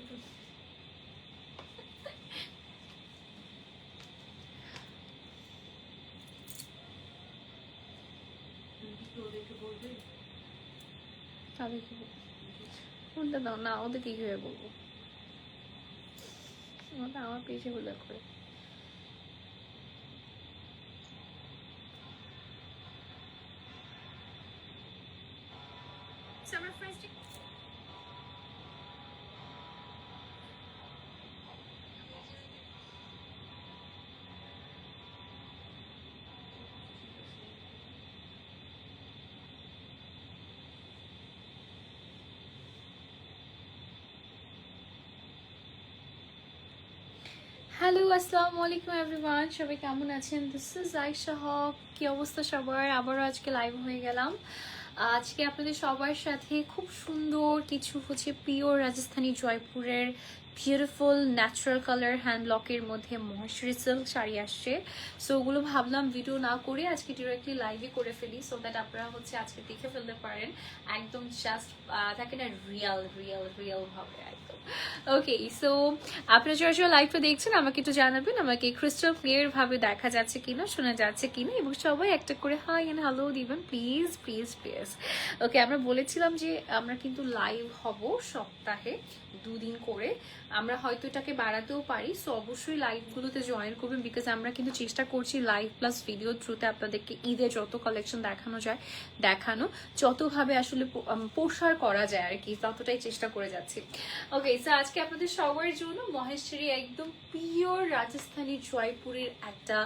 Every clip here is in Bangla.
কিন্তু তাহলে কি বলব? ফোনটা দাও না ওদের কি করে বলব? ওটা আমার পিছিয়ে বলে করে। হ্যালো আসসালামু আলাইকুম এভরিওয়ান। সবাই কেমন আছেন? দিস ইজ আয়শা হক কি অবস্থা সবার? আবারও আজকে লাইভ হয়ে গেলাম। আজকে আপনাদের সবার সাথে খুব সুন্দর কিছু হচ্ছে পিওর রাজস্থানী জয়পুরের বিউটিফুল ন্যাচারাল কালার হ্যান্ড লকের মধ্যে মহেশ্বরী সিল্ক শাড়ি আসছে। সো ওগুলো ভাবলাম ভিডিও না করে আজকে ডিরেক্টলি লাইভে করে ফেলি সো দ্যাট আপনারা হচ্ছে আজকে দেখে ফেলতে পারেন। একদম জাস্ট থাকে না রিয়াল রিয়াল রিয়াল ভাবে একদম। ওকে সো আপনারা যারা যারা লাইভটা দেখছেন, আমাকে একটু জানাবেন, আমাকে ক্রিস্টাল ক্লিয়ার ভাবে দেখা যাচ্ছে কিনা, শোনা যাচ্ছে কিনা, এবং সবাই একটা করে হাই এন্ড হ্যালো দিবেন প্লিজ প্লিজ প্লিজ ওকে আমরা বলেছিলাম যে আমরা কিন্তু লাইভ হব সপ্তাহে। দুদিন করে। আমরা হয়তো এটাকে বাড়াতেও পারি। সো অবশ্যই লাইভগুলোতে জয়েন করবেন বিকজ আমরা কিন্তু চেষ্টা করছি লাইভ প্লাস ভিডিও থ্রুতে আপনাদেরকে ঈদে যত কালেকশন দেখানো যায় দেখানো যতভাবে আসলে প্রসার করা যায় আর কি ততটাই চেষ্টা করে যাচ্ছি। ওকে সো আজকে আপনাদের সবার জন্য মহেশ্বরী একদম পিওর রাজস্থানী জয়পুরের একটা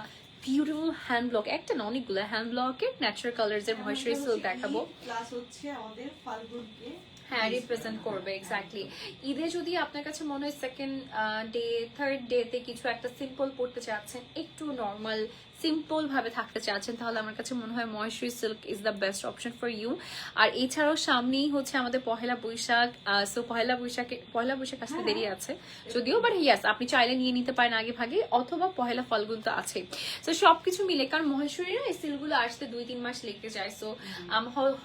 বিউটিফুল হ্যান্ড ব্লক একটা না অনেকগুলো হ্যান্ড ব্লকের ন্যাচারাল কালার্স এর মহেশ্বরী সিল্ক দেখাবো। প্লাস হচ্ছে আমাদের ফাল্গুনকে হ্যাঁ রিপ্রেজেন্ট করবে এক্স্যাক্টলি ঈদে যদি আপনার কাছে মনে হয় সেকেন্ড ডে থার্ড ডেতে কিছু একটা সিম্পল পড়তে চাচ্ছেন, একটু নর্মাল সিম্পল ভাবে থাকতে চাচ্ছেন তাহলে আমার কাছে মনে হয় Maheshwari silk is the best option for you আর এছাড়াও সামনেই হচ্ছে আমাদের পহেলা বৈশাখ সো পহেলা বৈশাখে পহেলা বৈশাখ আসতে দেরি আছে। যদিও বাট ইয়াস আপনি চাইলে নিয়ে নিতে পারেন আগে ভাগে অথবা পহেলা ফাল্গুন তো আছে। তো সবকিছু মিলে কারণ মহেশ্বরী না এই সিলগুলো আসতে দুই তিন মাস লেগে যায়। সো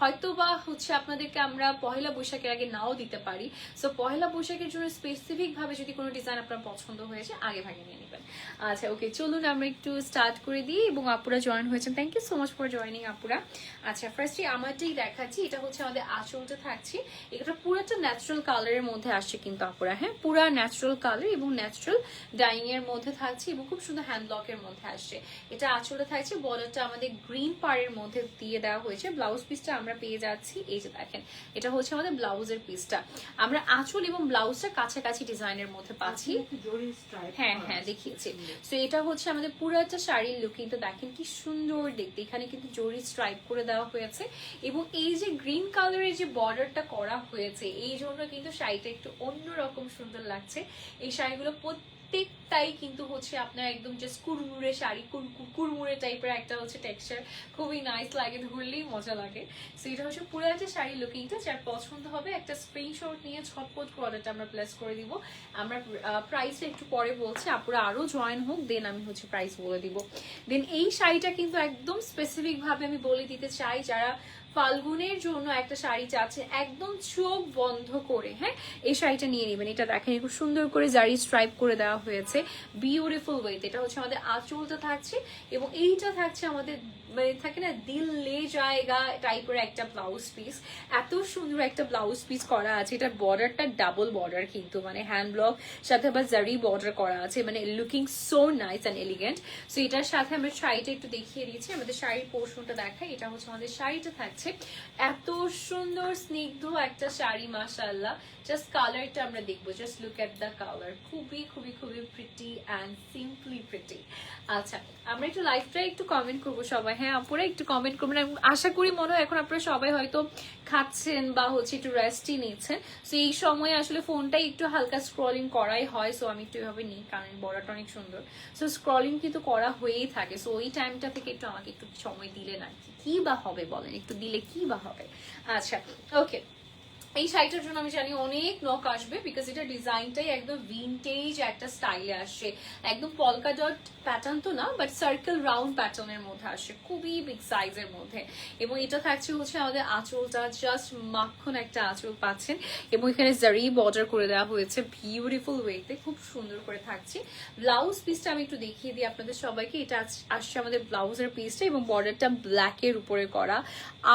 হয়তো বা হচ্ছে আপনাদেরকে আমরা পহেলা বৈশাখের আগে নাও দিতে পারি। সো পহেলা বৈশাখের জন্য স্পেসিফিক ভাবে যদি কোনো ডিজাইন আপনার পছন্দ হয়েছে আগে ভাগে নিয়ে নেবেন। আচ্ছা ওকে চলুন আমরা একটু স্টার্ট করে দিই এবং আপুরা জয়েন হয়েছেন। Thank you so much for joining আপুরা। আচ্ছা ফার্স্টে আমারটাই দেখাচ্ছি। এটা হচ্ছে আমাদের আঁচলটা থাকছে। এটা পুরোটা ন্যাচারাল কালারের মধ্যে আসছে কিন্তু আপুরা হ্যাঁ? পুরা ন্যাচারাল কালার এবং ন্যাচারাল ডাইং এর মধ্যে থাকছে এবং খুব সুন্দর হ্যান্ড ব্লকের মধ্যে আসছে। এটা আঁচলে থাকছে বর্ডারটা আমাদের গ্রিন পাড়ের মধ্যে দিয়ে দেওয়া হয়েছে। ব্লাউজ পিসটা আমরা পেয়ে যাচ্ছি এই যে দেখেন। এটা হচ্ছে আমাদের ব্লাউজের পিসটা আমরা আঁচল এবং ব্লাউজটা কাছাকাছি ডিজাইনের মধ্যে পাচ্ছি। একটু স্ট্রাইপ হ্যাঁ হ্যাঁ দেখিয়েছি। তো এটা হচ্ছে আমাদের পুরো একটা শাড়ির লুকিংটা দেখেন কি সুন্দর দেখতে। এখানে কিন্তু জরি স্ট্রাইপ করে দেওয়া হয়েছে এবং এই যে গ্রিন কালারের যে বর্ডারটা করা হয়েছে, এই জন্য কিন্তু শাড়িটা একটু অন্যরকম সুন্দর লাগছে। এই শাড়িগুলো প্রত্যেকটাই কিন্তু হচ্ছে আপনার একদম জাস্ট কুরমুরে শাড়ি কুর- কুর- কুরমুরে টাইপের একটা হচ্ছে টেক্সচার খুবই নাইস লাগে, ধরলেই মজা লাগে। সো এটা হচ্ছে পুরো একটা শাড়ি লুকিংটা যার পছন্দ হবে একটা স্ক্রিনশট নিয়ে ছটপট অর্ডারটা আমরা প্লেস করে দিব। আমরা প্রাইসটা একটু পরে বলছি, আপুরা আরও জয়েন হোক দেন আমি হচ্ছে প্রাইস বলে দিব। দেন এই শাড়িটা কিন্তু একদম স্পেসিফিক ভাবে আমি বলে দিতে চাই, যারা ফাল্গুনের জন্য একটা শাড়ি চাচ্ছে একদম চোখ বন্ধ করে হ্যাঁ? এই শাড়িটা নিয়ে নেবেন, এটা দেখেন, খুব সুন্দর করে জারি স্ট্রাইপ করে দেওয়া হয়েছে। বিউটিফুল ওয়েতে এটা হচ্ছে আমাদের আঁচলটা থাকছে এবং এইটা থাকছে আমাদের মানে থাকে না, দিল লে জায়গা টাইপের একটা ব্লাউজ পিস এত সুন্দর একটা ব্লাউজ পিস করা আছে এটা বর্ডারটা ডাবল বর্ডার কিন্তু মানে হ্যান্ড ব্লক সাথে আবার জারি বর্ডার করা আছে মানে looking so nice and elegant so এটার সাথে আমরা শাড়িটা একটু দেখিয়ে দিয়েছি আমাদের শাড়ির পোর্শনটা দেখাই, এটা হচ্ছে আমাদের শাড়িটা থাকছে। এত সুন্দর, স্নিগ্ধ একটা শাড়ি মাশাল্লাহ জাস্ট কালারটা আমরা দেখব। Just look at the colour খুবই খুবই খুবই প্রিটি অ্যান্ড সিম্পলি প্রিটি আচ্ছা আমরা একটু লাইভটা একটু কমেন্ট করব সবাই। হ্যাঁ আপনারা একটু কমেন্ট করবেন। আশা করি মনে হয় এখন আপনারা সবাই হয়তো খাচ্ছেন বা হচ্ছে একটু রেস্টই নিচ্ছেন। সো এই সময় আসলে ফোনটাই একটু হালকা স্ক্রলিং করাই হয়। সো আমি একটু এভাবে নিই কারণ বড়াটা অনেক সুন্দর। সো স্ক্রলিং কিন্তু করা হয়েই থাকে। সো ওই টাইমটা থেকে একটু আমাকে একটু সময় দিলে না কি। বা হবে বলেন? একটু দিলে কি বা হবে? আচ্ছা ওকে এই শাড়িটার জন্য আমি জানি অনেক নক আসবে বিকজ এটা ডিজাইনটাই একদম ভিনটেজ একটা স্টাইলে আসছে একদম পলকা ডট প্যাটার্ন তো না বাট সার্কেল রাউন্ড প্যাটার্নের মধ্যে আসছে খুবই বিগ সাইজের মধ্যে। এবং এটা থাকছে হচ্ছে আমাদের আঁচলটা জাস্ট মাখন একটা আঁচল পাচ্ছেন। এবং এখানে জারি বর্ডার করে দেওয়া হয়েছে বিউটিফুল ওয়েতে খুব সুন্দর করে থাকছে। ব্লাউজ পিসটা আমি একটু দেখিয়ে দিই আপনাদের সবাইকে, এটা আসছে আমাদের ব্লাউজের পিসটা এবং বর্ডারটা ব্ল্যাকের উপরে করা।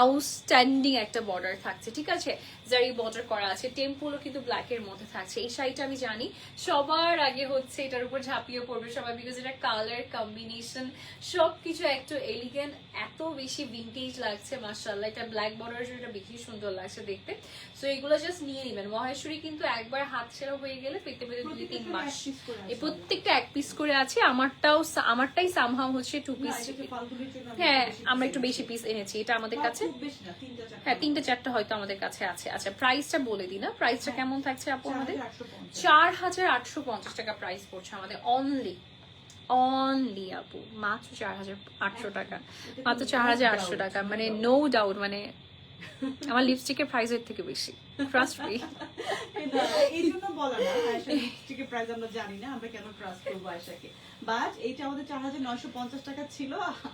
আউটস্ট্যান্ডিং একটা বর্ডার থাকছে, ঠিক আছে? জারি বর্ডার করা আছে টেম্পলও কিন্তু ব্ল্যাকের মধ্যে থাকছে। এই শাড়িটা আমি জানি সবার আগে হচ্ছে এটার উপর ঝাঁপিয়ে পড়বে সবাই বিকজ এটা কালার কম্বিনেশন সবকিছু একটু এলিগেন্ট এত বেশি ভিন্টেজ লাগছে মার্শাল্লাহ এটা ব্ল্যাক বর্ডারের জন্য এটা বেশি সুন্দর লাগছে দেখতে। সো এগুলো জাস্ট নিয়ে নেবেন। মহেশ্বরী কিন্তু একবার হাত ছেড়া হয়ে গেলে পেতে পেতে দুই তিন মাস। এই প্রত্যেকটা এক পিস করে আছে আমারটাও আমারটাই সামহাও হচ্ছে টু পিস হ্যাঁ আমরা একটু বেশি পিস এনেছি। এটা আমাদের কাছে হ্যাঁ তিনটে চারটা হয়তো আমাদের কাছে আছে। আচ্ছা প্রাইসটা বলে দিই না। প্রাইসটা হ্যাঁ। কেমন থাকছে আপু আমাদের? চার হাজার আটশো পঞ্চাশ টাকা প্রাইস পড়ছে আমাদের অনলি অনলি আপু। মাত্র চার হাজার আটশো টাকা। মাত্র চার হাজার আটশো টাকা। মানে নো ডাউট মানে আমার লিপস্টিকের প্রাইসের থেকে বেশি। ট্রাস্ট মি এই জন্য বলা না লিপস্টিকের প্রাইস আমরা জানি না আমরা কেন ট্রাস্ট করব আয়েশাকে। বাট এইটা আমাদের চার হাজার নয়শো পঞ্চাশ টাকা ছিল।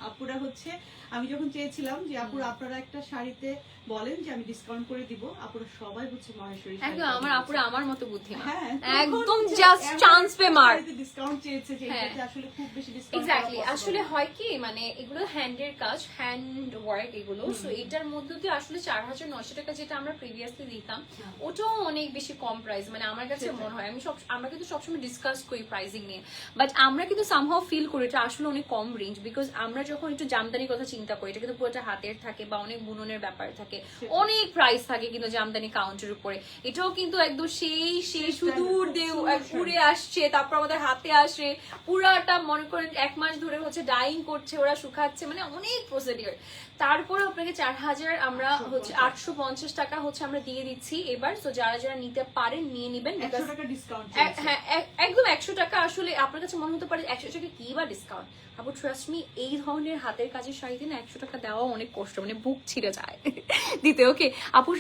আপুরা হচ্ছে আমি যখন চেয়েছিলাম যে আপুরা আপনারা একটা শাড়িতে বলেন যে আমি ডিসকাউন্ট করে দিব। আপুরা সবাই হচ্ছে মহেশ্বরী একদম আমার আপুরা আমার মতো বুদ্ধি হ্যাঁ একদম জাস্ট চান্স পে মার ডিসকাউন্ট চেয়েছে যে হ্যাঁ। আসলে খুব বেশি ডিসকাউন্ট এক্স্যাক্টলি আসলে হয় কি মানে এগুলো হ্যান্ডের কাজ হ্যান্ড ওয়ার্ক এগুলো। সো এটার মধ্যে দিয়ে আসলে চার হাজার নশো টাকা যেটা আমরা প্রিভিয়াসলি দিতাম হ্যাঁ। ওটাও অনেক বেশি কম প্রাইস মানে আমার কাছে মনে হয় আমি সব আমরা কিন্তু সবসময় ডিসকাস করি প্রাইসিং নিয়ে। বাট আমরা কিন্তু সামহাও ফিল করি এটা আসলে অনেক কম রেঞ্জ বিকজ আমরা যখন একটু জামদানির কথা চিন্তা করি এটা কিন্তু পুরোটা হাতের থাকে বা অনেক বুননের ব্যাপার থাকে। অনেক প্রাইস থাকে কিন্তু জামদানি কাউন্টের উপরে। এটাও কিন্তু একদম সেই সেই সুদূর দিয়ে উড়ে আসছে তারপর আমাদের হাতে আসে। পুরাটা মনে করেন এক মাস ধরে হচ্ছে ডাইং করছে ওরা শুকাচ্ছে মানে অনেক প্রসিডিওর তারপরে আপনাকে চার হাজার আমরা হচ্ছে আটশো পঞ্চাশ টাকা হচ্ছে আমরা দিয়ে দিচ্ছি। এবার তো যারা যারা নিতে পারেন নিয়ে নেবেন টাকা ডিসকাউন্ট এক- হ্যাঁ এক- একদম একশো টাকা আসলে আপনার কাছে মনে হতে পারে একশো টাকা কি বা ডিসকাউন্ট আপু ট্রাস্ট মি এই ধরনের হাতের কাজের শাড়িতে না একশো টাকা দেওয়া অনেক কষ্ট মানে বুক ছিঁড়ে যায়। দিতে ওকে আপু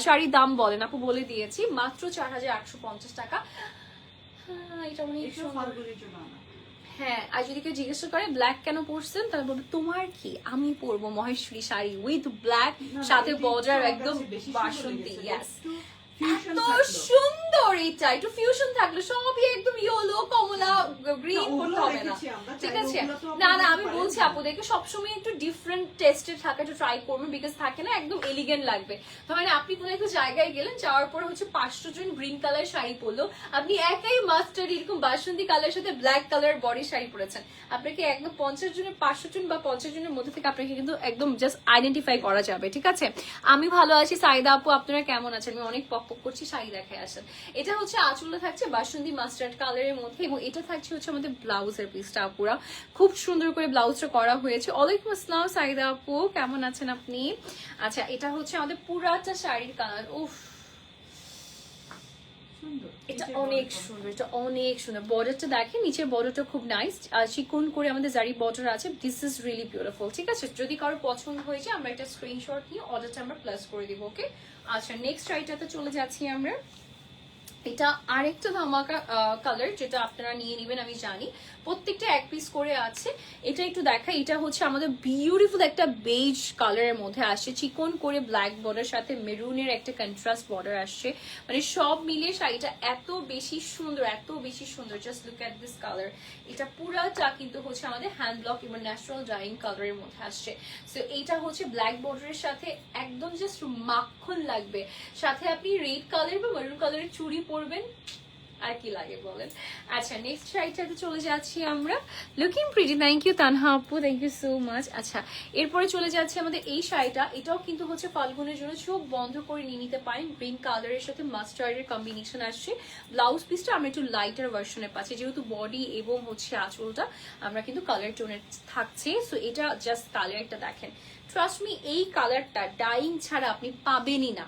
শাড়ির দাম বলেন আপু বলে দিয়েছি মাত্র চার হাজার আটশো পঞ্চাশ টাকা। হ্যাঁ, এটা অনেক হ্যাঁ আর যদি কেউ জিজ্ঞাসা করে ব্ল্যাক কেন পরছেন? তাহলে বলবে তোমার কি? আমি পরবো মহেশ্বরী শাড়ি উইথ ব্ল্যাক সাথে আমার একদম বাসন্তী ইয়াস এত। সুন্দর এটা একটু ফিউশন থাকলে সবই একদম ইয়েলো কমলা গ্রিন করতে হবে না। ঠিক আছে? না না আমি বলছি আপুদেরকে সবসময় একটু ডিফারেন্ট টেস্টের থাকা একটু ট্রাই করবেন বিকজ থাকে না একদম এলিগেন্ট লাগবে। ধরেন আপনি কোনো একটা জায়গায় গেলেন যাওয়ার পর হচ্ছে পাঁচশো জন গ্রিন কালার শাড়ি পরলো আপনি একাই মাস্টার এরকম বাসন্তী কালার সাথে ব্ল্যাক কালার বডি শাড়ি পরেছেন। আপনাকে একদম পঞ্চাশ জনের পাঁচশো জন বা পঞ্চাশ জনের মধ্যে থেকে আপনাকে কিন্তু একদম জাস্ট আইডেন্টিফাই করা যাবে ঠিক আছে? আমি ভালো আছি সাইদা আপু আপনারা কেমন আছেন? আমি অনেক পক করছি শাড়ি দেখে আসেন। এটা হচ্ছে আঁচলটা থাকছে বাসন্তী মাস্টার্ড কালারের মধ্যে এবং এটা থাকছে হচ্ছে আমাদের ব্লাউজের পিসটা আপুরা। খুব সুন্দর করে ব্লাউজটা করা হয়েছে। ওয়ালাইকুম আসসালাম, সাইদা আপু। কেমন আছেন আপনি? আচ্ছা এটা হচ্ছে আমাদের পুরাটা শাড়ির কালার উফ, সুন্দর। এটা অনেক সুন্দর এটা অনেক সুন্দর। বর্ডারটা দেখেন নিচের বর্ডারটা খুব নাইস আর চিকন করে আমাদের জারি বর্ডার আছে দিস ইজ রিয়েলি বিউটিফুল ঠিক আছে? যদি কারও পছন্দ হয়েছে আমরা একটা স্ক্রিনশট নিয়ে অর্ডারটা আমরা প্লাস করে দিব ওকে আচ্ছা নেক্সট আইটাতে চলে যাচ্ছি আমরা। এটা আরেকটা ধামাকা কালার যেটা আপনারা নিয়ে নেবেন আমি জানি। প্রত্যেকটা এক পিস করে আছে। এটা একটু দেখা, এটা হচ্ছে আমাদের বিউটিফুল একটা বেজ কালারের মধ্যে আসছে। চিকন করে ব্ল্যাক বর্ডার সাথে মেরুনের একটা কন্ট্রাস্ট বর্ডার আসছে। মানে সব মিলিয়ে শাড়িটা এত বেশি সুন্দর, এত বেশি সুন্দর। Just look at this colour এটা পুরাটা কিন্তু হচ্ছে আমাদের হ্যান্ড ব্লক এবং ন্যাচারাল ডাইং কালারের মধ্যে আসছে। সো এইটা হচ্ছে ব্ল্যাক বর্ডারের সাথে একদম জাস্ট মাখন লাগবে। সাথে আপনি রেড কালার বা মেরুন কালারের চুড়ি পরবেন। আর কি লাগে বলেন? আচ্ছা নেক্সট শাড়িটাতে চলে যাচ্ছি আমরা। Looking pretty thank you Tanha আপু থ্যাংক ইউ সো মাচ আচ্ছা এরপরে চলে যাচ্ছে আমাদের এই শাড়িটা। এটাও কিন্তু হচ্ছে ফাল্গুনের জন্য চোখ বন্ধ করে নিয়ে নিতে পারেন। গ্রিন কালারের সাথে মাস্টার্ডের কম্বিনেশন আসছে। ব্লাউজ পিসটা আমরা একটু লাইটার ভার্সনে পাচ্ছি, যেহেতু বডি এবং হচ্ছে আঁচলটা আমরা কিন্তু কালার টোনের থাকছে। সো এটা জাস্ট কালারটা দেখেন। ট্রাস্ট মি এই কালারটা ডাইং ছাড়া আপনি পাবেনই না।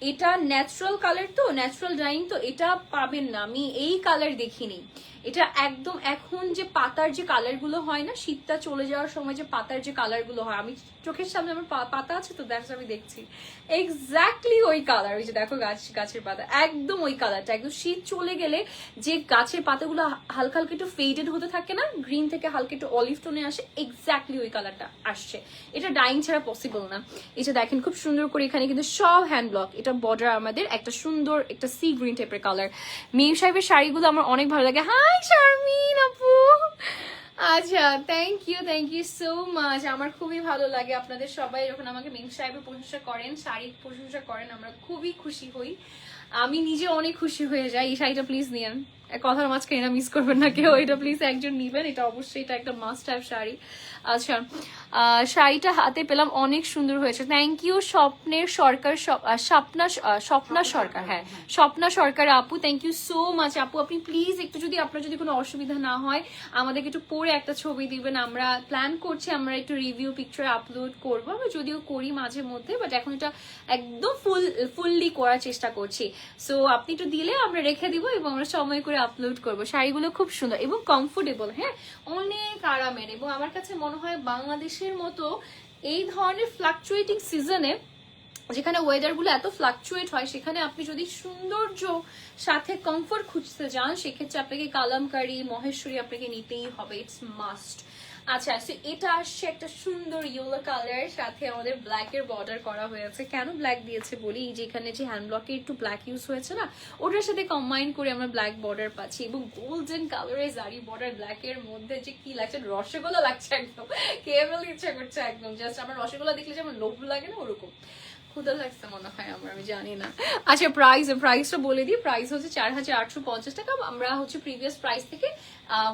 এটা ন্যাচারাল কালার তো ন্যাচারাল ডাইং তো, এটা পাবেন না। আমি এই কালার দেখিনি। এটা একদম এখন যে পাতার যে কালারগুলো হয় না, শীতটা চলে যাওয়ার সময় যে পাতার যে কালারগুলো হয়, আমি চোখের সামনে আমার পাতা আছে তো দেখো আমি দেখছি। এক্স্যাক্টলি ওই কালার ওই যে দেখো গাছ, গাছের পাতা। একদম ওই কালারটা একদম শীত চলে গেলে যে গাছের পাতাগুলো হালকা হালকা একটু ফেডেড হতে থাকে না গ্রিন থেকে হালকা একটু অলিভ টোনে আসে এক্স্যাক্টলি ওই কালারটা আসছে। এটা ডাইং ছাড়া পসিবল না। এটা দেখেন, খুব সুন্দর করে এখানে কিন্তু সব হ্যান্ড ব্লক এটা বর্ডার আমাদের একটা সুন্দর একটা সি গ্রিন টাইপের কালার মেয়ে সাহেবের শাড়িগুলো আমার অনেক ভালো লাগে। হাই শারমিন আপু। আচ্ছা thank you thank you so much আমার খুবই ভালো লাগে আপনাদের সবাই যখন আমাকে মিম সাহেবের প্রশংসা করেন, শাড়ির প্রশংসা করেন, আমরা খুবই খুশি হই। আমি নিজে অনেক খুশি হয়ে যাই। এই শাড়িটা প্লিজ নিয়েন। কথার মাঝখানে মিস করবেন না কেউ। এটা প্লিজ একজন নিবেন। এটা অবশ্যই এটা একটা মাস্ট হ্যাভ শাড়ি। আচ্ছা আহ, শাড়িটা হাতে পেলাম অনেক সুন্দর হয়েছে। থ্যাংক ইউ স্বপ্নের সরকার স্বপ্না স্বপ্না সরকার হ্যাঁ। স্বপ্না সরকার আপু থ্যাংক ইউ সো মাচ আপু আপনি প্লিজ একটু যদি আপনার যদি কোনো অসুবিধা না হয় আমাদেরকে একটু পরে একটা ছবি দিবেন। আমরা প্ল্যান করছি আমরা একটু রিভিউ পিকচার আপলোড করব। আমরা যদিও করি মাঝে মধ্যে বাট এখন এটা একদম ফুল ফুললি করার চেষ্টা করছি। সো আপনি একটু দিলে আমরা রেখে দিব এবং আমরা সময় করে আপলোড করব। শাড়িগুলো খুব সুন্দর এবং কমফোর্টেবল হ্যাঁ। অনেক আরামের এবং আমার কাছে মনে হয় বাংলাদেশের মতো এই ধরনের ফ্লাকচুয়েটিং সিজনে যেখানে ওয়েদারগুলো এত ফ্লাকচুয়েট হয়, সেখানে আপনি যদি সৌন্দর্য সাথে কমফোর্ট খুঁজতে যান, সেক্ষেত্রে আপনাকে কালামকারি, মহেশ্বরী আপনাকে নিতেই হবে। ইটস মাস্ট আচ্ছা সো এটা আসছে একটা সুন্দর ইয়েলো কালার সাথে আমাদের ব্ল্যাক এর বর্ডার করা হয়েছে। কেন ব্ল্যাক দিয়েছে বলি? এই যে হ্যান্ড ব্লকে একটু ব্ল্যাক ইউজ হয়েছে না, ওটার সাথে কম্বাইন করে আমরা ব্ল্যাক বর্ডার পাচ্ছি। এবং গোল্ডেন কালারের জারি বর্ডার ব্ল্যাক এর মধ্যে যে কি লাগছে, রসগোল্লা লাগছে একদম। কেবল ইচ্ছা করছে একদম। জাস্ট আমার রসগোল্লা দেখলে যে আমার লোভ লাগে না, ওরকম। ক্ষুদা লাগছে মনে হয় আমার আমি জানি না। আচ্ছা প্রাইস প্রাইসটা বলে দিই। প্রাইস হচ্ছে চার হাজার আটশো পঞ্চাশ টাকা। আমরা হচ্ছে প্রিভিয়াস প্রাইস থেকে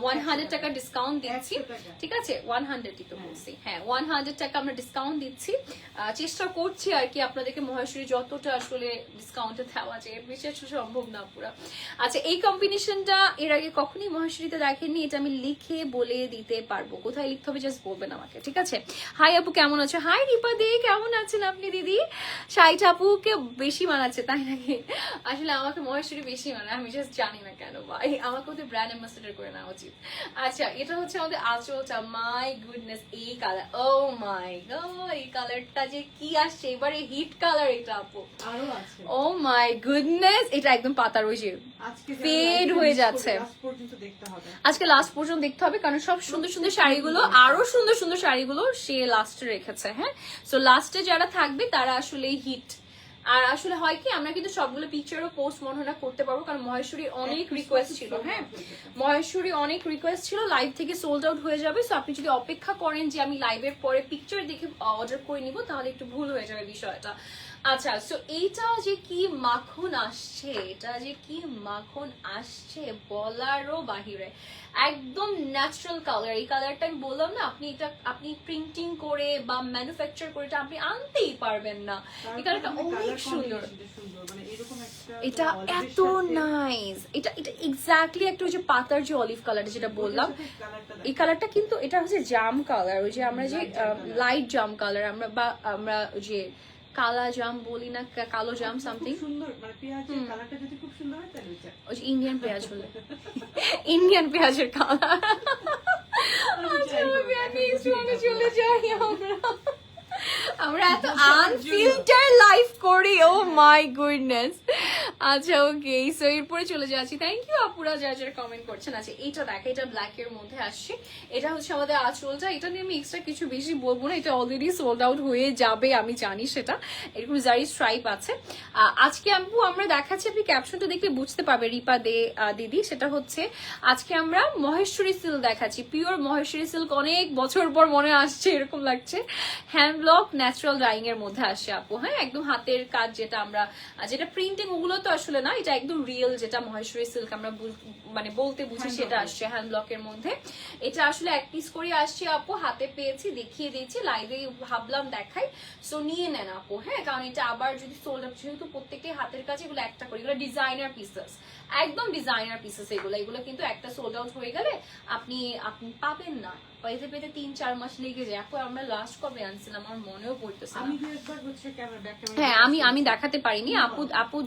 ওয়ান হান্ড্রেড টাকা ডিসকাউন্ট দিচ্ছি। ঠিক আছে? ওয়ান হান্ড্রেডই তো বলছি। হ্যাঁ ওয়ান হান্ড্রেড টাকা আমরা ডিসকাউন্ট দিচ্ছি। চেষ্টা করছি আর কি আপনাদেরকে মহেশ্বরী যতটা আসলে ডিসকাউন্টে দেওয়া যায় এর বেশি আসলে সম্ভব না পুরো। আচ্ছা এই কম্বিনেশনটা এর আগে কখনই মহেশ্বরীতে দেখেননি? এটা আমি লিখে বলে দিতে পারব। কোথায় লিখতে হবে? জাস্ট বলবেন আমাকে। ঠিক আছে? হাই আপু কেমন আছো? হাই রিপা দে কেমন আছেন আপনি দিদি? শাইট আপুকে বেশি মানাচ্ছে তাই নাকি? আসলে আমাকে মহেশ্বরী বেশি মানায় আমি জাস্ট জানি না কেন ভাই। আমাকে ওদের ব্র্যান্ড অ্যাম্বাসেডার করে নেওয়া উচিত। আচ্ছা এটা হচ্ছে আমাদের আঁচলটা। মাই গুডনেস এই কালার ও মাই গড এই কালারটা যে কি আসছে? এবারে হিট কালার এটা আপু। আরও আছে। ও মাই গুডনেস এটা একদম পাতার ওই যে fade হয়ে যাচ্ছে। লাস্ট পর্যন্ত দেখতে হবে। আজকে লাস্ট পর্যন্ত দেখতে হবে কারণ সব সুন্দর সুন্দর শাড়িগুলো আরও সুন্দর সুন্দর শাড়িগুলো সে লাস্টে রেখেছে হ্যাঁ? সো লাস্টে যারা থাকবে তারা আসলে হিট আর আসলে হয় কি আমরা কিন্তু সবগুলো পিকচারও পোস্ট মনে হয় করতে পারব কারণ মহেশ্বরী অনেক রিকোয়েস্ট ছিল হ্যাঁ? মহেশ্বরী অনেক রিকোয়েস্ট ছিল লাইভ থেকে সোল্ড আউট হয়ে যাবে সো আপনি যদি অপেক্ষা করেন যে আমি লাইভের পরে পিকচার দেখে অর্ডার করে নিব তাহলে একটু ভুল হয়ে যাবে বিষয়টা। আচ্ছা সো এইটা যে কি মাখন আসছে এটা যে কি মাখন আসছে বলারও বাহিরে। একদম ন্যাচারাল কালার এই কালারটা আমি বললাম না আপনি এটা আপনি প্রিন্টিং করে বা ম্যানুফ্যাকচার করে এটা আপনি আনতেই পারবেন না। এই কালারটা অনেক সুন্দর। মানে এরকম একটা এটা এত নাইস এটা এটা এক্স্যাক্টলি একটা ওই যে পাতার যে অলিভ কালারটা যেটা বললাম এই কালারটা কিন্তু এটা হচ্ছে জাম কালার ওই যে আমরা যে লাইট জাম কালার আমরা বা আমরা যে কালা জাম বলি না কালো জাম সামথিং সুন্দর মানে পেঁয়াজের কালারটা যদি খুব সুন্দর হয় তাহলে ওই ইন্ডিয়ান পেঁয়াজ হলে ইন্ডিয়ান পেঁয়াজের কালার। আচ্ছা আমি চলে যাই আমরা। আমরা এত আনফিল্টার লাইফ করি ও মাই গুডনেস আচ্ছা ওকে সো এরপরে চলে যাচ্ছি। থ্যাংক ইউ আপুরা, যারা যারা কমেন্ট করছেন। আচ্ছা এটা দেখ এটা ব্ল্যাক এর মধ্যে আসছে। এটা হচ্ছে আমাদের আঁচলটা। এটা নিয়ে আমি এক্সট্রা কিছু বেশি বলব না। এটা অলরেডি সোল্ড আউট হয়ে যাবে, আমি জানি সেটা। এরকম জারি স্ট্রাইপ আছে। আজকে আপু, আমরা দেখাচ্ছি আপনি ক্যাপশনটা দেখলে বুঝতে পারবে রিপা দে দিদি। সেটা হচ্ছে, আজকে আমরা মহেশ্বরী সিল্ক দেখাচ্ছি। পিওর মহেশ্বরী সিল্ক অনেক বছর পর মনে আসছে, এরকম লাগছে। হ্যান্ড ব্লক ন্যাচারাল ডাইং এর মধ্যে আসছে আপু হ্যাঁ? একদম হাতের কাজ যেটা আমরা যেটা প্রিন্টিং ওগুলো তো আসলে না এটা একদম রিয়েল যেটা মহেশ্বরী সিল্ক আমরা মানে বলতে বুঝি সেটা আসছে হ্যান্ড ব্লকের মধ্যে। এটা আসলে এক পিস করে আসছে আপু হাতে পেয়েছি দেখিয়ে দিয়েছি লাইভে ভাবলাম দেখাই। সো নিয়ে নেন আপু হ্যাঁ? কারণ এটা আবার যদি সোল্ড আপ যেহেতু প্রত্যেকটাই হাতের কাছে এগুলো একটা করে এগুলো ডিজাইনার পিসেস একদম ডিজাইনার পিসেস এগুলো এগুলো কিন্তু একটা সোল্ড আউট হয়ে গেলে আপনি আপনি পাবেন না। পেতে পেতে তিন চার মাস লেগে যায়। আপু আমরা লাস্ট কবে আনছিলাম? আমার মনেও পড়তেছে আমি একবার হচ্ছে হ্যাঁ আমি আমি দেখাতে পারিনি। আপু আপু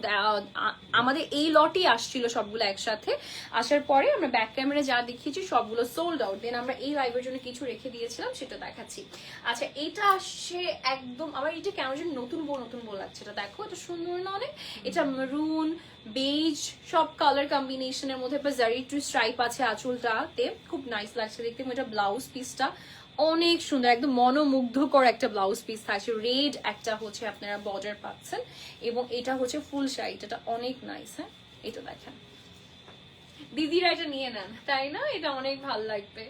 আমাদের এই লটই আসছিল সবগুলো একসাথে। আসার পরে আমরা ব্যাক ক্যামেরা যা দেখিয়েছি সবগুলো সোল্ড আউট দেন আমরা এই লাইভের জন্য কিছু রেখে দিয়েছিলাম সেটা দেখাচ্ছি। আচ্ছা এটা আসছে একদম আমার এটা কেমন যেন নতুন বউ নতুন বউ লাগছে। এটা দেখো এটা সুন্দর না অনেক? এটা মেরুন বেজ সব কালার কম্বিনেশনের মধ্যে জারি টু স্ট্রাইপ আছে আঁচলটাতে। খুব নাইস লাগছে দেখতে। এটা ব্লাউজ পিসটা অনেক সুন্দর, একদম মনোমুগ্ধকর একটা ব্লাউজ পিস থাকছে। রেড একটা হচ্ছে আপনারা বর্ডার পাচ্ছেন। এবং এটা হচ্ছে ফুল শাড়ি এটা অনেক নাইস হ্যাঁ? এটা দেখেন। দিদিরা এটা নিয়ে নেন, তাই না? এটা অনেক ভালো লাগবে।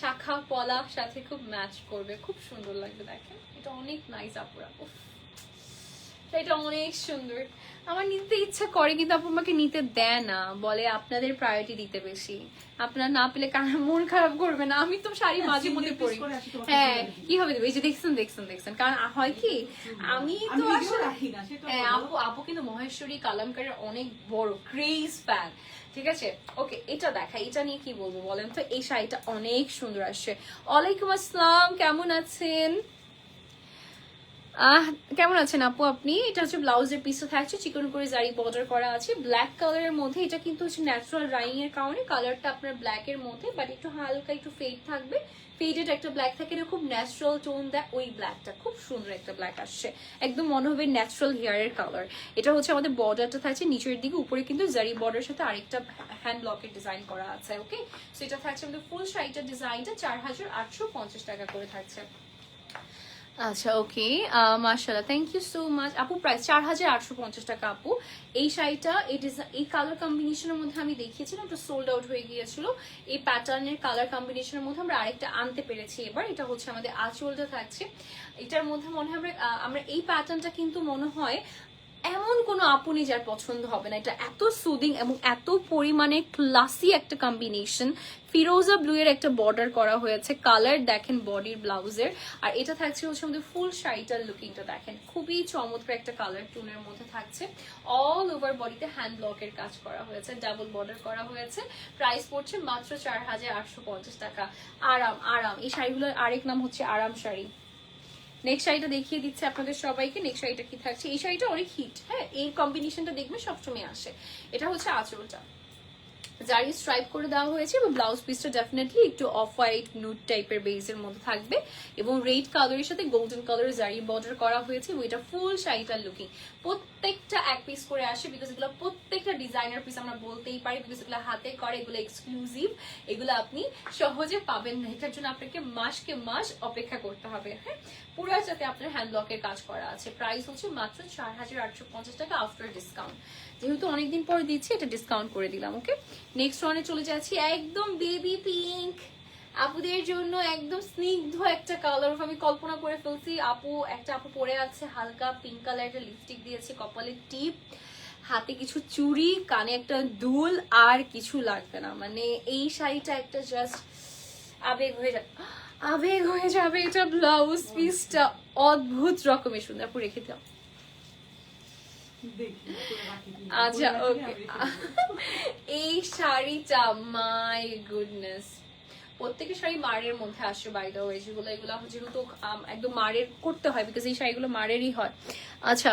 শাখা পলা সাথে খুব ম্যাচ করবে। খুব সুন্দর লাগবে, দেখেন। এটা অনেক নাইস আপুরা এটা অনেক সুন্দর। আমার নিতে ইচ্ছা করে কিন্তু আপু আমাকে নিতে দেয় না। বলে আপনাদের প্রায়োরিটি দিতে বেশি। আপনারা না পেলে কারণ মন খারাপ করবে না? আমি তো শাড়ি হ্যাঁ, মাঝে মধ্যে পরি। হ্যাঁ কি হবে এই যে দেখছেন দেখছেন দেখছেন। কারণ হয় কি আমি তো হ্যাঁ আপু আপু কিন্তু মহেশ্বরী কালামকারের অনেক বড় ক্রেজ ফ্যান ঠিক আছে? ওকে এটা দেখা এটা নিয়ে কি বলব বলেন তো? এই শাড়িটা অনেক সুন্দর আসছে। ওয়ালাইকুম আসসালাম কেমন আছেন? কেমন আছেন আপু আপনি? এটা হচ্ছে ব্লাউজের পিসও থাকছে, চিকন করে জারি বর্ডার করা আছে। ব্ল্যাক কালারের মধ্যে এটা কিন্তু হচ্ছে ন্যাচারাল রাইং এর কারণে কালারটা আপনার ব্ল্যাক এর মধ্যে বাট একটু হালকা একটু ফেড থাকবে। ফেডেড একটা ব্ল্যাক থাকে, এটা খুব ন্যাচারাল টোন দেয় ওই ব্ল্যাকটা খুব সুন্দর একটা ব্ল্যাক আসছে। একদম মনে হবে ন্যাচারাল হেয়ারের কালার এটা হচ্ছে আমাদের বর্ডারটা থাকছে নিচের দিকে, উপরে কিন্তু জারি বর্ডারের সাথে আরেকটা হ্যান্ড ব্লকের ডিজাইন করা আছে ওকে সো এটা থাকছে আমাদের ফুল শাড়িটার ডিজাইনটা চার হাজার আটশো পঞ্চাশ টাকা করে থাকছে। আচ্ছা ওকে মার্শাল্লাহ থ্যাংক ইউ সো মাচ আপু, প্রাইস চার হাজার আটশো পঞ্চাশ টাকা, আপু। এই শাড়িটা, এই ডিজাইন এই কালার কম্বিনেশনের মধ্যে আমি দেখিয়েছিলাম ওটা সোল্ড আউট হয়ে গিয়েছিল। এই প্যাটার্নের কালার কম্বিনেশনের মধ্যে আমরা আরেকটা আনতে পেরেছি এবার। এটা হচ্ছে আমাদের আঁচলটা থাকছে। এটার মধ্যে মনে হয় আমরা আমরা এই প্যাটার্নটা কিন্তু মনে হয় এমন কোনো আপনি যার পছন্দ হবে না। এটা এত সুদিং এবং এত পরিমাণে ক্লাসি একটা কম্বিনেশন ফিরোজা ব্লু এর একটা বর্ডার করা হয়েছে কালার দেখেন বডির ব্লাউজের আর এটা থাকছে হচ্ছে আমাদের ফুল শাড়িটার লুকিংটা দেখেন, খুবই চমৎকার একটা কালার টুনের মধ্যে থাকছে অল ওভার বডিতে হ্যান্ড ব্লকের কাজ করা হয়েছে ডাবল বর্ডার করা হয়েছে প্রাইস পড়ছে মাত্র চার হাজার আটশো পঞ্চাশ টাকা, আরাম আরাম, এই শাড়িগুলোর আরেক নাম হচ্ছে আরাম শাড়ি। নেক্সট শাড়িটা দেখিয়ে দিচ্ছে আপনাদের সবাইকে নেক্সট শাড়িটা কি থাকছে, এই শাড়িটা অনেক হিট হ্যাঁ এই কম্বিনেশনটা দেখবে সবসময় আসে, এটা হচ্ছে আঁচলটা। জারি স্ট্রাইপ করে দেওয়া হয়েছে এবং ব্লাউজ পিসটা ডেফিনেটলি একটু অফ হোয়াইট নুড টাইপের বেজের মধ্যে থাকবে এবং রেড কালারের সাথে গোল্ডেন কালারের জারি বর্ডার করা হয়েছে এবং এটা ফুল শাড়িটার লুকিং প্রত্যেকটা এক পিস করে আসে বিকজ এগুলো প্রত্যেকটা ডিজাইনার পিস আমরা বলতেই পারি বিকজ এগুলো হাতে করে, এগুলো এক্সক্লুসিভ এগুলো আপনি সহজে পাবেন না। এটার জন্য আপনাকে মাসকে মাস অপেক্ষা করতে হবে হ্যাঁ? পুরো সাথে আপনার হ্যান্ড ব্লকের কাজ করা আছে। প্রাইস হচ্ছে মাত্র চার হাজার আটশো পঞ্চাশ টাকা আফটার ডিসকাউন্ট যেহেতু অনেকদিন পরে দিচ্ছি, এটা ডিসকাউন্ট করে দিলাম ওকে নেক্সট ওয়ানে চলে যাচ্ছি, একদম বেবি পিঙ্ক আপুদের জন্য একদম স্নিগ্ধ একটা কালার আমি কল্পনা করে ফেলছি। আপু একটা আপু পরে আছে হালকা পিঙ্ক কালার একটা লিপস্টিক দিয়েছে কপালে টিপ হাতে কিছু চুড়ি কানে একটা দুল আর কিছু লাগবে না। মানে এই শাড়িটা একটা জাস্ট আবেগ হয়ে যাবে আবেগ হয়ে যাবে এটা ব্লাউজ পিসটা অদ্ভুত রকমের সুন্দর। আপু রেখে দাও। আচ্ছা ওকে। এই শাড়িটা মাই গুডনেস প্রত্যেকের শাড়ি মারের মধ্যে আসে বাই দ্য ওয়ে যেগুলো, এগুলো যেহেতু একদম মারের করতে হয় বিকজ এই শাড়িগুলো মারেরই হয়। আচ্ছা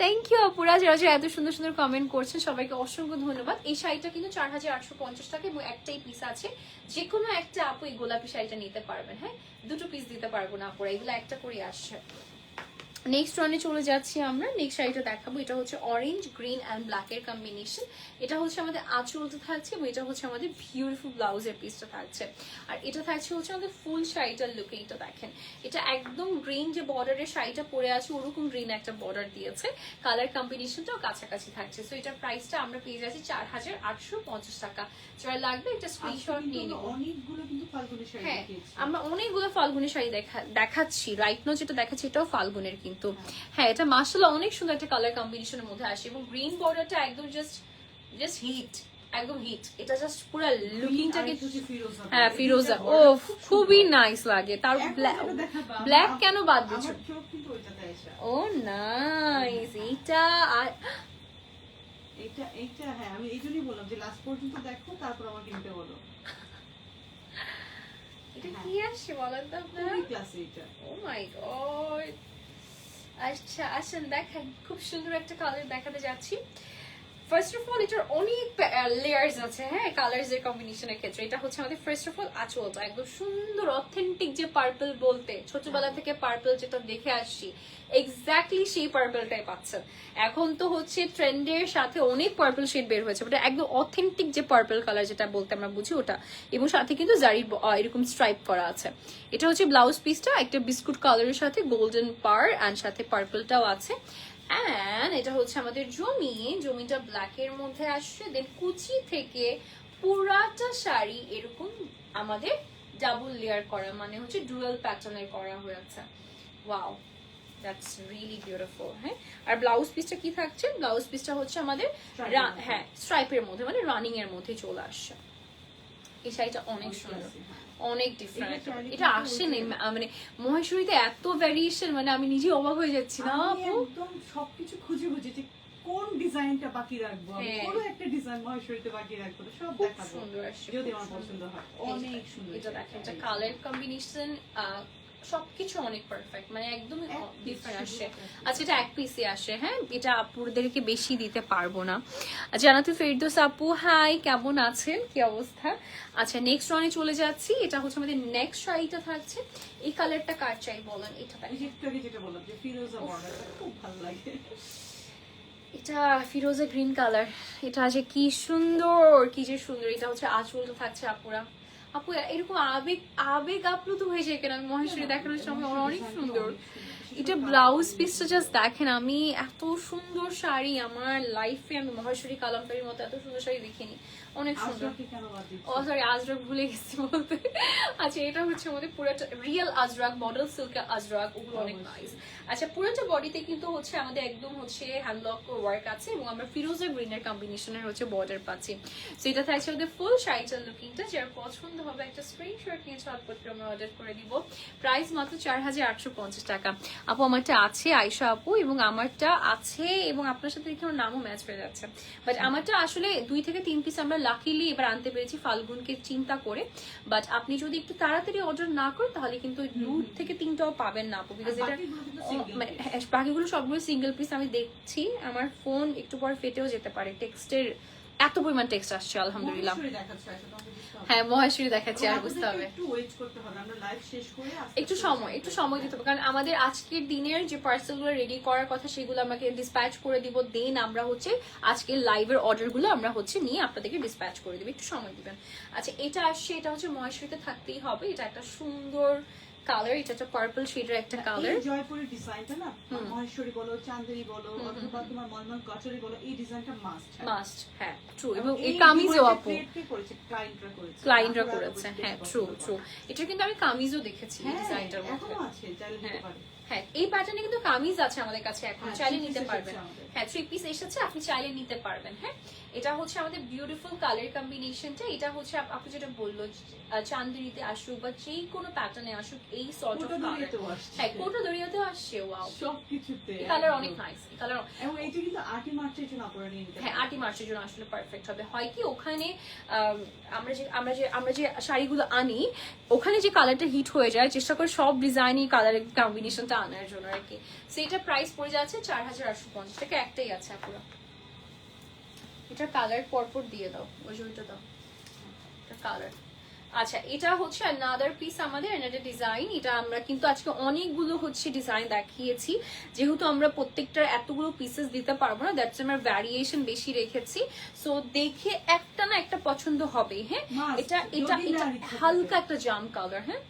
থ্যাংক ইউ আপুরা, যারা যারা এত সুন্দর সুন্দর কমেন্ট করছেন, সবাইকে অসংখ্য ধন্যবাদ। এই শাড়িটা কিন্তু চার হাজার আটশো পঞ্চাশ টাকা এবং একটাই পিস আছে। যে কোনো একটা আপু এই গোলাপি শাড়িটা নিতে পারবেন হ্যাঁ? দুটো পিস দিতে পারব না আপুরা, এগুলো একটা করে আসছে। নেক্সট ওয়ানে চলে যাচ্ছি আমরা। নেক্সট শাড়িটা দেখাবো। এটা হচ্ছে অরেঞ্জ গ্রিন অ্যান্ড ব্ল্যাক এর কম্বিনেশন এটা হচ্ছে আমাদের আঁচলতে থাকছে এবং এটা হচ্ছে আমাদের বিউটিফুল ব্লাউজের পিসটা থাকছে। আর এটা থাকছে হচ্ছে আমাদের ফুল শাড়িটার লুকে এটা দেখেন। এটা একদম গ্রিন যে বর্ডারের শাড়িটা পরে আছে ওরকম গ্রিন একটা বর্ডার দিয়েছে। কালার কম্বিনেশনটাও কাছাকাছি থাকছে। সো এটার প্রাইসটা আমরা পেয়ে যাচ্ছি চার হাজার আটশো পঞ্চাশ টাকা। যারা লাগবে এটা স্ক্রিনশট নিয়ে নিব। অনেকগুলো কিন্তু ফাল্গুনের শাড়ি হ্যাঁ। আমরা অনেকগুলো ফাল্গুনের শাড়ি দেখা দেখাচ্ছি। রাইট নো যেটা দেখাচ্ছি এটাও ফাল্গুনের কিন্তু। হ্যাঁ এটা মার্শাল্লাহ অনেক সুন্দর একটা কালার কম্বিনেশনের মধ্যে আসে এবং গ্রিন বর্ডারটা একদম জাস্ট জাস্ট হিট একদম হিট এটা জাস্ট পুরো লুকিংটাকে। হ্যাঁ ফিরোজা ও খুবই নাইস লাগে। তার ব্ল্যাক কেন বাদ কিন্তু। ও নাইস এইটা আর এইটা হ্যাঁ আমি এই জন্যই বললাম যে লাস্ট পর্যন্ত দেখো তারপর আমাকে কিনতে বলো। এটা কি আসছে বলেন তো আপনারা ক্লাসে এটা ও মাই গড আচ্ছা আসেন দেখেন। খুব সুন্দর একটা কালার দেখাতে যাচ্ছি। ফার্স্ট অফ অল এটার অনেক লেয়ার্স আছে হ্যাঁ? কালার্স এর কম্বিনেশনের ক্ষেত্রে। এটা হচ্ছে আমাদের ফার্স্ট অফ অল আঁচলটা। একদম সুন্দর অথেন্টিক যে পার্পল বলতে ছোটবেলা থেকে পার্পল যেটা দেখে আসছি এক্স্যাক্টলি সেই পার্পলটাই পাচ্ছেন। এখন তো হচ্ছে ট্রেন্ডের সাথে অনেক পার্পল শেড বের হয়েছে বাট একদম অথেন্টিক যে পার্পল কালার যেটা বলতে আমরা বুঝি ওটা এবং সাথে কিন্তু জারি এরকম স্ট্রাইপ করা আছে। এটা হচ্ছে ব্লাউজ পিসটা একটা বিস্কুট কালারের সাথে গোল্ডেন পার অ্যান্ড সাথে পার্পলটাও আছে। অ্যান্ড এটা হচ্ছে আমাদের জমি। জমিটা ব্ল্যাক এর মধ্যে আসছে। দেন কুচি থেকে পুরাটা শাড়ি এরকম আমাদের ডাবল লেয়ার করা মানে হচ্ছে ডুয়েল প্যাটার্নের করা হয়েছে ওয়াও দ্যাটস রিয়েলি বিউটিফুল হ্যাঁ? আর ব্লাউজ পিসটা কি থাকছে? ব্লাউজ পিসটা হচ্ছে আমাদের। হ্যাঁ স্ট্রাইপের মধ্যে মানে রানিং এর মধ্যে চলে আসছে। এই শাড়িটা অনেক সুন্দর। অনেক ডিফারেন্ট এটা আসে নেই মানে মহেশ্বরীতে এত ভ্যারিয়েশন মানে আমি নিজে অবাক হয়ে যাচ্ছি না আপু? একদম সবকিছু খুঁজে খুঁজে যে কোন ডিজাইনটা বাকি রাখব কোন হ্যাঁ। কোনো একটা ডিজাইন মহেশ্বরীতে বাকি রাখব সব দেখাবো। সুন্দর যদি আমার পছন্দ হয়। অনেক সুন্দর এটা দেখেন এটা কালার কম্বিনেশন সবকিছু অনেক পারফেক্ট মানে একদমই ডিফারেন্ট আসে। আচ্ছা এটা এক পিসে আসে হ্যাঁ? এটা আপুদেরকে বেশি দিতে পারব না। জানাতে ফেরদোস আপু হাই কেমন আছেন? কি অবস্থা? আচ্ছা নেক্সট রানে চলে যাচ্ছি। এটা হচ্ছে আমাদের নেক্সট শাড়িটা থাকছে। এই কালারটা কার চাই বলেন? এটা যেটা বললাম যে ফিরোজা বর্ডারটা খুব ভালো লাগে। এটা ফিরোজা গ্রিন কালার এটা যে কি সুন্দর কি যে সুন্দর। এটা হচ্ছে আঁচলটা থাকছে আপুরা। আপু এরকম আবেগ আবেগ আপ্লুত হয়ে যায় কেন? আমি মহেশ্বরী দেখানোর সময় আমার অনেক সুন্দর। এটা ব্লাউজ পিসটা জাস্ট দেখেন আমি এত সুন্দর শাড়ি আমার লাইফে আমি মহেশ্বরী কালামকারীর মতো এত সুন্দর শাড়ি দেখিনি। অনেক সুন্দর? ও সরি আজরাক ভুলে গেছি বলতে। আচ্ছা এটা হচ্ছে আমাদের পুরোটা real ajrak model silk ajrak ওগুলো অনেক নাইস আচ্ছা পুরোটা বডিতে কিন্তু হচ্ছে আমাদের একদম হচ্ছে হ্যান্ডলক ওয়ার্ক আছে এবং আমরা ফিরোজা গ্রিনের কম্বিনেশনের হচ্ছে বর্ডার পাচ্ছি। এটা থাকছে আমাদের ফুল শাড়িটার লুকিংটা যার পছন্দ হবে একটা স্ক্রিনশট নিয়ে ছটপট করে আমরা অর্ডার করে দিব। প্রাইস মাত্র চার হাজার আটশো পঞ্চাশ টাকা। আপু আমারটা আছে আয়শা আপু এবং আমারটা আছে এবং আপনার সাথে দেখে আমার নামও ম্যাচ হয়ে যাচ্ছে। বাট আমারটা আসলে দুই থেকে তিন পিস আমরা লাকিলি এবার আনতে পেরেছি ফাল্গুনকে চিন্তা করে। বাট আপনি যদি একটু তাড়াতাড়ি অর্ডার না করেন তাহলে কিন্তু দু থেকে তিনটাও পাবেন না আপু বিকজ এটা মানে হ্যাঁ, বাকিগুলো সবগুলো সিঙ্গেল পিস আমি দেখছি। আমার ফোন একটু পর ফেটেও যেতে পারে টেক্সটের এত পরিমাণ টেক্সট আসছে আলহামদুলিল্লাহ। আচ্ছা। হ্যাঁ মহেশ্বরী দেখাচ্ছি আর বুঝতে হবে। একটু সময় একটু সময় দিতে হবে কারণ আমাদের আজকের দিনের যে পার্সেলগুলো রেডি করার কথা সেগুলো আমাকে ডিসপ্যাচ করে দিব দেন আমরা হচ্ছে আজকের লাইভের অর্ডারগুলো আমরা হচ্ছে নিয়ে আপনাদেরকে ডিসপ্যাচ করে দেবো একটু সময় দিবেন। আচ্ছা এটা আসছে এটা হচ্ছে মহেশ্বরীতে থাকতেই হবে এটা একটা সুন্দর কালার এটা একটা পার্পল শেডের একটা কালার এই জয়পুরের ডিজাইনটা না মহেশ্বরী বলো চান্দেরি বলো অথবা তোমার মলমল কচুরি বলো এই ডিজাইনটা মাস্ট মাস্ট হ্যাঁ ট্রু এবং এই কামিজও আপু। ক্লায়েন্টরা করেছে ক্লায়েন্টরা করেছে। হ্যাঁ ট্রু ট্রু এটা কিন্তু আমি কামিজও দেখেছি এই হ্যাঁ, ডিজাইনটার মধ্যে। এখনও আছে চাইলে নিতে হ্যাঁ। পারে। হ্যাঁ এই প্যাটার্নে কিন্তু কামিজ আছে আমাদের কাছে এখন হ্যাঁ, চাইলে নিতে পারবেন। হ্যাঁ থ্রি পিস এসেছে আপনি চাইলে নিতে পারবেন হ্যাঁ? এটা হচ্ছে আমাদের বিউটিফুল কালার কম্বিনেশনটা এটা হচ্ছে আপ- আপু যেটা বলল আহ, চান্দেরিতে আসুক বা যে কোনো প্যাটার্নে আসুক এই সর্ট অফ কালার আসছে। হ্যাঁ কোটা দড়িয়াতেও আসছে ওয়াও কালার অনেক নাইস কালার এবং এইটা কিন্তু আটি মার্চের জন্য আপনারা নিয়ে নিতে হ্যাঁ। আটি মার্চের জন্য আসলে পারফেক্ট হবে। হয় কি ওখানে আম, আমরা যে আমরা যে আমরা যে শাড়িগুলো আনি ওখানে যে কালারটা হিট হয়ে যায় চেষ্টা করে সব ডিজাইনই কালারের কম্বিনেশনটা আনার জন্য আর কি। সেটা প্রাইস পড়ে যাচ্ছে চার হাজার আটশো পঞ্চাশ টাকা একটাই আছে আপুরা। এটা কালার পরপর দিয়ে দাও ওই যে ওইটা দাও। এটা কালার আচ্ছা এটা হচ্ছে আনাদার পিস আমাদের এনাদের ডিজাইন এটা আমরা কিন্তু আজকে অনেকগুলো হচ্ছে ডিজাইন দেখিয়েছি। যেহেতু আমরা প্রত্যেকটার এতগুলো পিসেস দিতে পারব না দ্যাটস আমরা ভ্যারিয়েশন বেশি রেখেছি। সো দেখে একটা না একটা পছন্দ হবে হ্যাঁ? এটা এটা এটা হালকা একটা জাম কালার হ্যাঁ?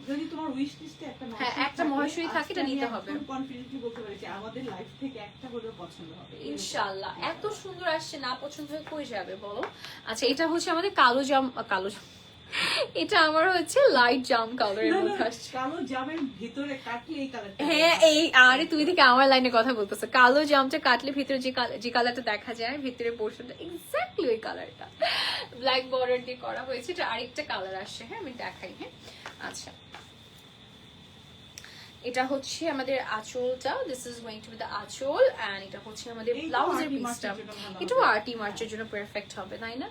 হ্যাঁ, মহেশ্বরী থাকে, এটা নিতে হবে। কনফিডেন্টলি বলতে পারি যে আমাদের লাইফ থেকে একটা হলেও পছন্দ হবে। ইনশাল্লাহ এত সুন্দর আসছে না পছন্দ হয়ে কই যাবে বলো? আচ্ছা এটা হচ্ছে আমাদের কালো জাম কালো জাম এটা আমার হচ্ছে লাইট জাম কালারের না, না, মধ্যে আসছে। কালো জামের ভিতরে কাটলে এই কালারটা হ্যাঁ এই আরে তুই থেকে আমার লাইনে কথা বলতেছো। কালো জামটা কাটলে ভিতরে যে কাল- যে কালারটা দেখা যায় ভিতরে পোর্শনটা এক্স্যাক্টলি ওই কালারটা ব্ল্যাক বর্ডার দিয়ে করা হয়েছে এটা আরেকটা কালার আসছে। হ্যাঁ আমি দেখাই হ্যাঁ। আচ্ছা। এটা হচ্ছে আমাদের আঁচলটা this is going to be the anchal and এটা হচ্ছে আমাদের ব্লাউজের পিসটা এটাও আর্টি মার্চের জন্য পারফেক্ট হবে তাই না?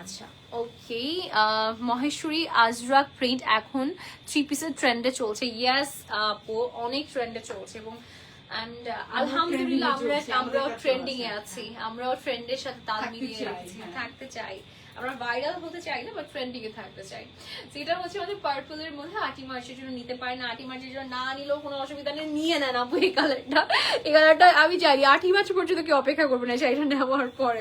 আচ্ছা ওকে মহেশ্বরী আজরাক প্রিন্ট এখন থ্রি পিসের ট্রেন্ডে চলছে। ইয়াস আপু অনেক ট্রেন্ডে চলছে এবং অ্যান্ড আলহামদুলিল্লাহ আমরা আমরাও ট্রেন্ডিং এ আছি। আমরাও ট্রেন্ডের সাথে তাল মিলিয়ে চাই, হ্যাঁ। থাকতে চাই। আমরা ভাইরাল হতে চাই না বাট ট্রেন্ডিং এ থাকতে চাই। সেটা হচ্ছে আমাদের পার্পলের মধ্যে আটি মার্চের জন্য নিতে পারেন। আটি মার্চের জন্য না নিলেও কোনো অসুবিধা নেই নিয়ে নেন আপু এই কালারটা এই কালারটা আমি জানি আটি মার্চ পর্যন্ত কি অপেক্ষা করবে না শাড়িটা নেওয়ার পরে।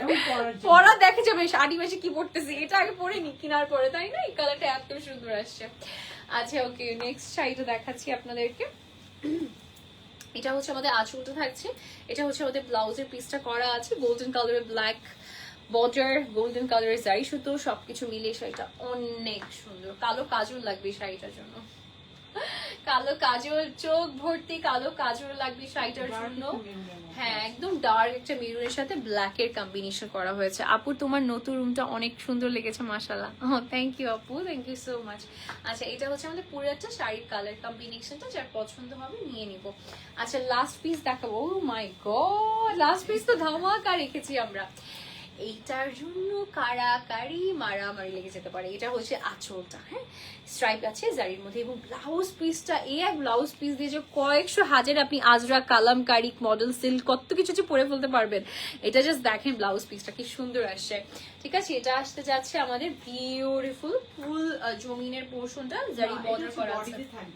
পরা দেখে যাবে আটি মাসে কি পড়তেছি এটা আগে পরে নি কেনার পরে তাই না? এই কালারটা এত সুন্দর আসছে। আচ্ছা ওকে নেক্সট শাড়িটা দেখাচ্ছি আপনাদেরকে। এটা হচ্ছে আমাদের আঁচলটা থাকছে। এটা হচ্ছে আমাদের ব্লাউজের পিসটা করা আছে। গোল্ডেন কালারের ব্ল্যাক বর্ডার গোল্ডেন কালারের শাড়ি সুতো, সবকিছু মিলিয়ে শাড়িটা অনেক সুন্দর। কালো কাজল লাগবে শাড়িটার জন্য। কালো কাজল চোখ ভর্তি কালো কাজল লাগবে শাড়িটার জন্য। হ্যাঁ একদম ডার্ক একটা মেরুনের সাথে ব্ল্যাক এর কম্বিনেশন করা হয়েছে। আপু তোমার নতুন রুমটা অনেক সুন্দর লেগেছে মাশাল্লাহ ও থ্যাংক ইউ আপু থ্যাংক ইউ সো মাচ আচ্ছা এটা হচ্ছে আমাদের পুরো একটা শাড়ির কালার কম্বিনেশনটা যার পছন্দ হবে নিয়ে নিব। আচ্ছা লাস্ট পিস দেখাবো। Oh my god last piece তো ধামাকা রেখেছি আমরা। এইটার জন্য কারাকারি মারামারি লেগে যেতে পারে। এটা হচ্ছে আঁচলটা হ্যাঁ? স্ট্রাইপ আছে জারির মধ্যে এবং ব্লাউজ পিসটা এই এক ব্লাউজ পিস দিয়ে যে কয়েকশো হাজার আপনি আজরা কালামকারি মডেল সিল্ক কত কিছু যে পরে ফেলতে পারবেন। এটা জাস্ট দেখেন ব্লাউজ পিসটা কি সুন্দর আসছে। ঠিক আছে এটা আসতে যাচ্ছে আমাদের বিউটিফুল ফুল জমিনের পোর্শনটা জারি বর্ডার করা আছে। হ্যাঁ।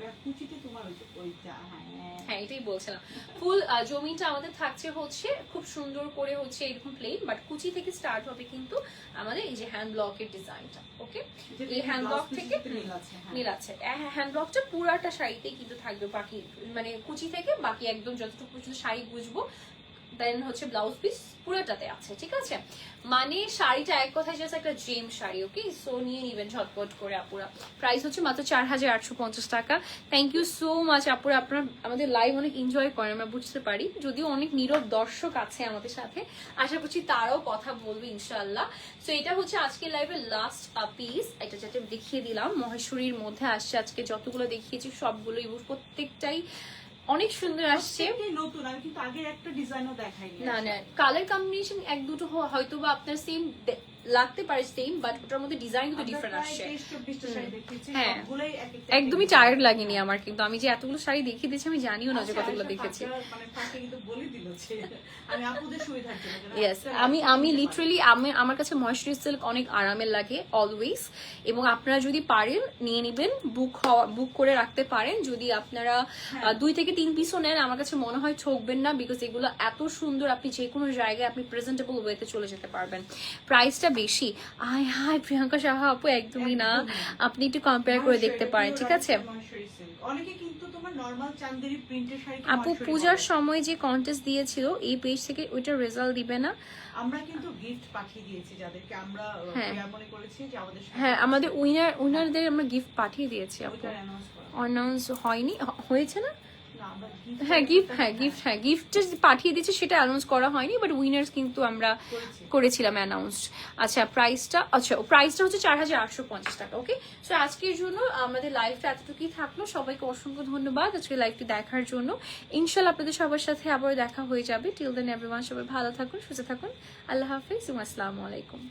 হ্যাঁ এটাই বলছিলাম। ফুল জমিটা আমাদের থাকছে হচ্ছে খুব সুন্দর করে হচ্ছে এরকম প্লেন বাট কুচি থেকে স্টার্ট হবে কিন্তু আমাদের এই যে হ্যান্ড ব্লকের ডিজাইনটা ওকে এই হ্যান্ড ব্লক থেকে মিল আছে, হ্যাঁ। হ্যান্ড ব্লকটা পুরাটা শাড়িতে কিন্তু থাকবে বাকি মানে কুচি থেকে বাকি একদম যতটুকু পর্যন্ত শাড়ি বুঝব দেন হচ্ছে ব্লাউজ পিস পুরোটাতে আছে, ঠিক আছে? মানে শাড়িটা এক কথায় জাস্ট একটা জেম শাড়ি ওকে সো নিয়ে নিবেন ঝটপট করে আপুরা। প্রাইস হচ্ছে মাত্র চার হাজার আটশো পঞ্চাশ টাকা। থ্যাংক ইউ সো মাচ আপুরা। আপনার আমাদের লাইভ অনেক এনজয় করেন, আমরা বুঝতে পারি। যদিও অনেক নীরব দর্শক আছে আমাদের সাথে। আশা করছি তারাও কথা বলবে ইনশাল্লাহ সো এটা হচ্ছে আজকে লাইভের লাস্ট পিস এটা যাতে দেখিয়ে দিলাম। মহেশ্বরীর মধ্যে আসছে আজকে যতগুলো দেখিয়েছি সবগুলো এবং প্রত্যেকটাই অনেক সুন্দর আসছে। নতুন আমি কিন্তু আগের একটা ডিজাইনও দেখাইনি। না না কালার কম্বিনেশন এক দুটো হয়তো বা আপনার সেম লাগতে পারে সেম বাট ওটার মধ্যে ডিজাইন কিন্তু ডিফারেন্ট আসছে। 23 24 টা শাড়ি দেখিয়েছি, হ্যাঁ। একদমই। টায়ার্ড লাগেনি আমার কিন্তু আমি যে এতগুলো শাড়ি দেখিয়ে দিয়েছি আমি জানিও না যে আচ্ছা, কতগুলো দেখেছি। ফাঁকা- মানে ফাঁকে কিন্তু বলে দিল যে আমি ইয়েস আমি। লিটারালি আমি আমার কাছে ময়েশ্চারাইজ সিল্ক অনেক আরামের লাগে অলওয়েজ এবং আপনারা যদি পারেন নিয়ে নেবেন বুক হওয়া বুক করে রাখতে পারেন। যদি আপনারা দুই থেকে তিন পিসও নেন আমার কাছে মনে হয় ঠকবেন না বিকজ এগুলো এত সুন্দর আপনি যে কোনো জায়গায় আপনি প্রেজেন্টেবল ওয়েতে চলে যেতে পারবেন। প্রাইসটা বেশি। আয় হায় প্রিয়াঙ্কা সাহা আপু একদমই না। আপনি একটু কম্পেয়ার করে দেখতে পারেন ঠিক আছে? অনেকে কিন্তু তোমার নরমাল চান্দেরি প্রিন্টের শাড়ি আপু পূজার সময় যে কন্টেস্ট দিয়েছিল এই পেজ থেকে ওইটা রেজাল্ট দিবে না। আমরা কিন্তু গিফট পাঠিয়ে দিয়েছি যাদেরকে আমরা হ্যাঁ। মনে করেছি যে আমাদের হ্যাঁ আমাদের উইনার উইনারদের আমরা গিফট পাঠিয়ে দিয়েছি আপু। অনাউন্স হয়নি হয়েছে না? হ্যাঁ গিফট হ্যাঁ গিফট হ্যাঁ গিফট পাঠিয়ে দিয়েছে সেটা অ্যানাউন্স করা হয়নি বাট উইনার্স কিন্তু আমরা করেছিলাম। অ্যানাউন্স আচ্ছা প্রাইসটা আচ্ছা প্রাইসটা হচ্ছে চার হাজার আটশো পঞ্চাশ টাকা ওকে সো আজকের জন্য আমাদের লাইভটা এতটুকুই থাকল। সবাইকে অসংখ্য ধন্যবাদ আজকে লাইভটি দেখার জন্য। ইনশাল্লাহ আপনাদের সবার সাথে আবার দেখা হয়ে যাবে। টিল দেন এভরিওয়ান সবাই ভালো থাকুন সুস্থ থাকুন। আল্লাহ হাফিজ আসসালামু আলাইকুম।